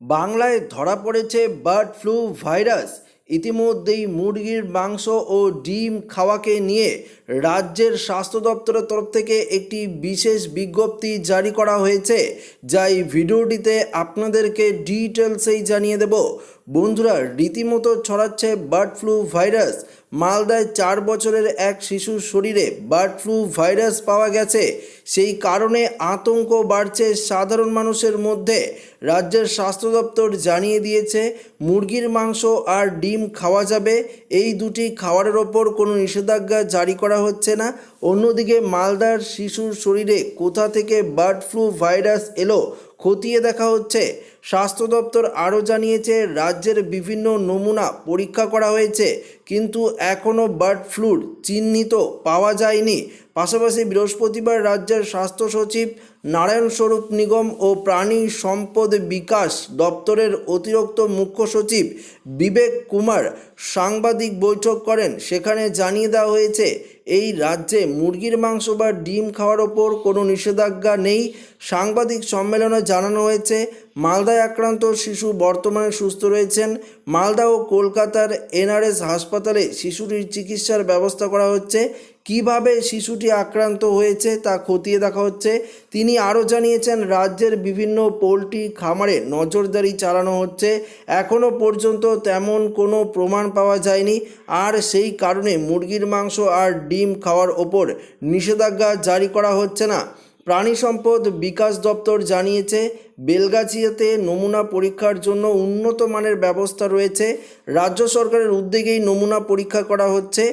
বাংলায় ধরা পড়েছে বার্ড ফ্লু ভাইরাস। ইতিমধ্যেই মুরগির মাংস ও ডিম খাওয়াকে নিয়ে রাজ্যের স্বাস্থ্য দপ্তরের তরফ থেকে একটি বিশেষ বিজ্ঞপ্তি জারি করা হয়েছে। যা এই ভিডিওটিতে আপনাদেরকে ডিটেলসেই জানিয়ে দেব। বন্ধুরা রীতিমতো ছড়াচ্ছে বার্ড ফ্লু ভাইরাস। মালদায় চার বছরের এক শিশুর শরীরে বার্ড ফ্লু ভাইরাস পাওয়া গেছে। সেই কারণে আতঙ্ক বাড়ছে সাধারণ মানুষের মধ্যে। রাজ্যের স্বাস্থ্য দপ্তর জানিয়ে দিয়েছে, মুরগির মাংস আর ডিম খাওয়া যাবে। এই দুটি খাবারের ওপর কোনো নিষেধাজ্ঞা জারি করা হচ্ছে না। অন্যদিকে মালদার শিশুর শরীরে কোথা থেকে বার্ড ফ্লু ভাইরাস এলো খতিয়ে দেখা হচ্ছে। স্বাস্থ্য দপ্তর আরও জানিয়েছে, রাজ্যের বিভিন্ন নমুনা পরীক্ষা করা হয়েছে, কিন্তু এখনও বার্ড ফ্লুর চিহ্নিত পাওয়া যায়নি। পাশাপাশি বৃহস্পতিবার রাজ্যের স্বাস্থ্য সচিব নারায়ণ স্বরূপ নিগম ও প্রাণী সম্পদ বিকাশ দপ্তরের অতিরিক্ত মুখ্য সচিব বিবেক কুমার সাংবাদিক বৈঠক করেন। সেখানে জানিয়ে দেওয়া হয়েছে এই রাজ্যে মুরগির মাংস বা ডিম খাওয়ার ওপর কোনো নিষেধাজ্ঞা নেই। সাংবাদিক সম্মেলনে জানানো হয়েছে, মালদায় আক্রান্ত শিশু বর্তমানে সুস্থ রয়েছেন। মালদা ও কলকাতার এনআরএস হাসপাতালে শিশুটির চিকিৎসার ব্যবস্থা করা হচ্ছে। কীভাবে শিশুটি আক্রান্ত হয়েছে তা খতিয়ে দেখা হচ্ছে। তিনি আরও জানিয়েছেন, রাজ্যের বিভিন্ন পোলট্রি খামারে নজরদারি চালানো হচ্ছে। এখনও পর্যন্ত তেমন কোনো প্রমাণ পাওয়া যায়নি। আর সেই কারণে মুরগির মাংস আর ডিম খাওয়ার ওপর নিষেধাজ্ঞা জারি করা হচ্ছে না। প্রাণী সম্পদ বিকাশ দপ্তর জানিয়েছে, বেলগাছিয়াতে নমুনা পরীক্ষার জন্য উন্নত মানের ব্যবস্থা রয়েছে। রাজ্য সরকারের উদ্যোগেই নমুনা পরীক্ষা করা হচ্ছে।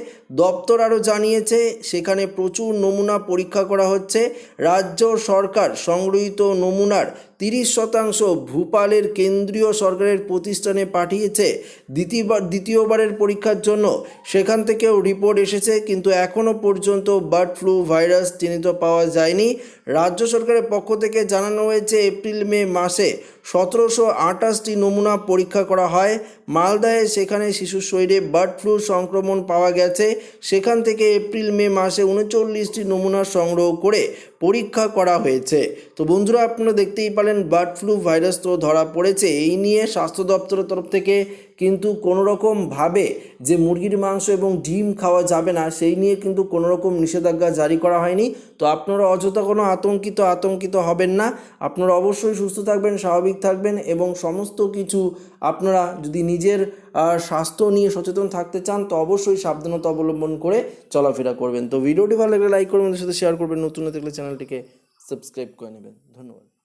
দপ্তর আরও জানিয়েছে, সেখানে প্রচুর নমুনা পরীক্ষা করা হচ্ছে। রাজ্য সরকার সংগৃহীত নমুনার তিরিশ শতাংশ ভূপালের কেন্দ্রীয় সরকারের প্রতিষ্ঠানে পাঠিয়েছে দ্বিতীয়বার, দ্বিতীয়বারের পরীক্ষার জন্য। সেখান থেকেও রিপোর্ট এসেছে, কিন্তু এখনও পর্যন্ত বার্ড ফ্লু ভাইরাস চিহ্নিত পাওয়া যায়নি। রাজ্য সরকারের পক্ষ থেকে জানানো হয়েছে এপ্রিল, মে মাসে সতেরোশো আঠাশটি নমুনা পরীক্ষা করা হয়। মালদায় সেখানে শিশুর শরীরে বার্ড ফ্লু সংক্রমণ পাওয়া গেছে। সেখান থেকে এপ্রিল, মে মাসে উনচল্লিশটি নমুনা সংগ্রহ করে পরীক্ষা করা হয়েছে। তো বন্ধুরা, আপনারা দেখতেই পারেন বার্ড ফ্লু ভাইরাস তো ধরা পড়েছে। এই নিয়ে স্বাস্থ্য দপ্তরের তরফ থেকে কিন্তু কোনো রকমভাবে যে মুরগির মাংস এবং ডিম খাওয়া যাবে না, সেই নিয়ে কিন্তু কোনো রকম নিষেধাজ্ঞা জারি করা হয়নি। তো আপনারা অযথা কোনো আতঙ্কিত আতঙ্কিত হবেন না। আপনারা অবশ্যই সুস্থ থাকবেন, স্বাভাবিক থাকবেন এবং সমস্ত কিছু আপনারা যদি নিজের স্বাস্থ্য নিয়ে সচেতন থাকতে চান, তো অবশ্যই সাবধানতা অবলম্বন করে চলাফেরা করবেন। তো ভিডিওটি ভালো লাগলে লাইক করবেন সাথে শেয়ার করবেন। নতুন হয়ে থাকলে চ্যানেলটিকে সাবস্ক্রাইব করে নেবেন। ধন্যবাদ।